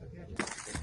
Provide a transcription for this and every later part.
सध्या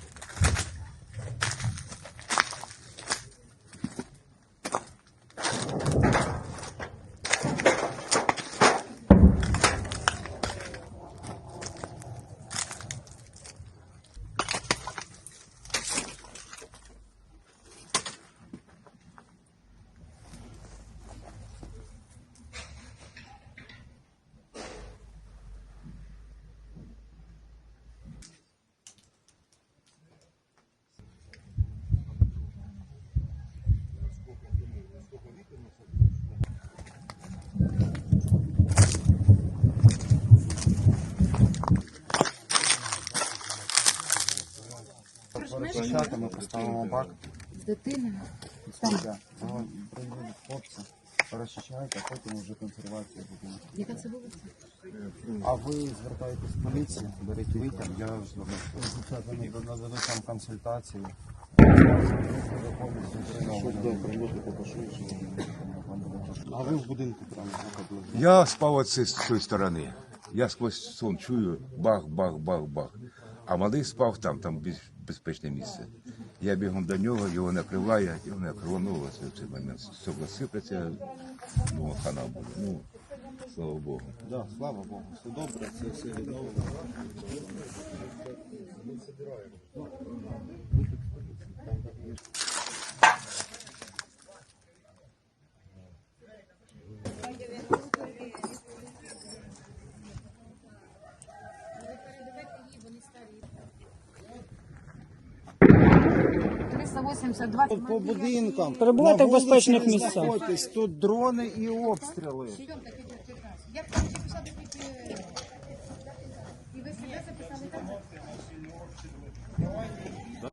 сядьте, ми поставимо бак. Дитина. Сміття. Його приїдуть хлопці, перечищають, а потім вже консервація буде. Яка це вулиця? А ви звертаєтесь в поліцію, беріть витяг, я ж надаю там консультацію. А ви в будинку прямо знаходились? Я спав от з цієї сторони. Я сквозь сон чую бах, бах, бах, бах. А малий спав там, там більш безпечне місце. Я бігом до нього, його накриваю, і вона кривонулося в цей момент. Стекла сипляться, ну, хана буде. Ну, слава Богу. Да, слава Богу, все добре, це все відновлено. 380, 20 По будинкам. Перебувати в безпечних місцях. тут дрони і обстріли. Я там ще пішла до